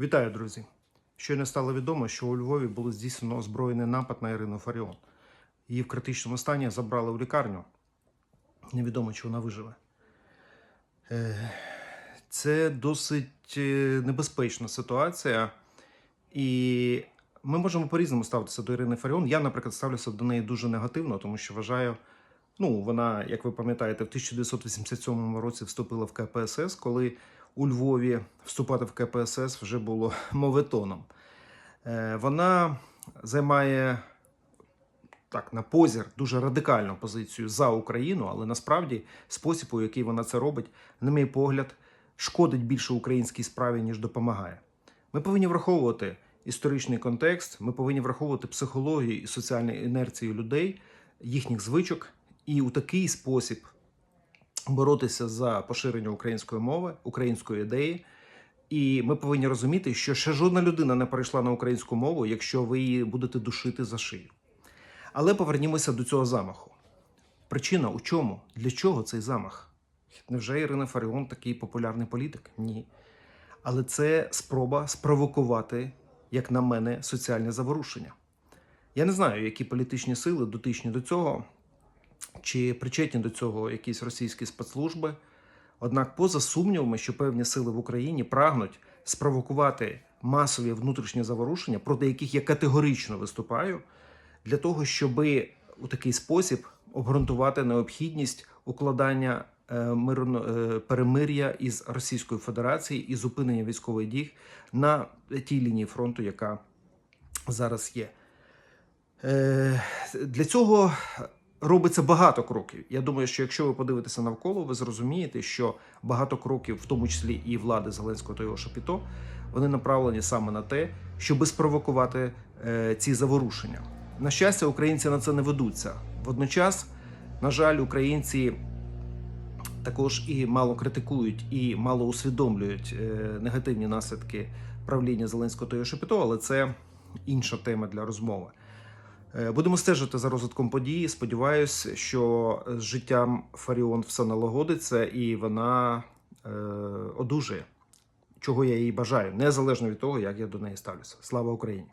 Вітаю, друзі! Щойно стало відомо, що у Львові було здійснено озброєний напад на Ірину Фаріон. Її в критичному стані забрали в лікарню. Невідомо, чи вона виживе. Е, Це досить е, небезпечна ситуація, і ми можемо по-різному ставитися до Ірини Фаріон. Я, наприклад, ставлюся до неї дуже негативно, тому що вважаю, ну, вона, як ви пам'ятаєте, в 1987 році вступила в КПСС, коли у Львові вступати в КПСС вже було моветоном. Е, Вона займає так, на позір дуже радикальну позицію за Україну, але насправді спосіб, у який вона це робить, на мій погляд, шкодить більше українській справі, ніж допомагає. Ми повинні враховувати історичний контекст, ми повинні враховувати психологію і соціальну інерцію людей, їхніх звичок, і у такий спосіб боротися за поширення української мови, української ідеї. І ми повинні розуміти, що ще жодна людина не перейшла на українську мову, якщо ви її будете душити за шию. Але повернімося до цього замаху. Причина у чому? Для чого цей замах? Невже Ірина Фаріон такий популярний політик? Ні. Але це спроба спровокувати, як на мене, соціальне заворушення. Я не знаю, які політичні сили дотичні до цього, чи причетні до цього якісь російські спецслужби. Однак, поза сумнівами, що певні сили в Україні прагнуть спровокувати масові внутрішні заворушення, проти яких я категорично виступаю, для того, щоб у такий спосіб обґрунтувати необхідність укладання е, е, перемир'я із Російською Федерацією і зупинення військових дій на тій лінії фронту, яка зараз є. Е, Для цього робиться багато кроків. Я думаю, що якщо ви подивитеся навколо, ви зрозумієте, що багато кроків, в тому числі і влади Зеленського та його Шапіто, вони направлені саме на те, щоб спровокувати е, ці заворушення. На щастя, українці на це не ведуться. Водночас, на жаль, українці також і мало критикують, і мало усвідомлюють е, негативні наслідки правління Зеленського та його Шапіто, але це інша тема для розмови. Е, Будемо стежити за розвитком події. Сподіваюсь, що з життям Фаріон все налагодиться і вона е, одужає, чого я їй бажаю, незалежно від того, як я до неї ставлюся. Слава Україні!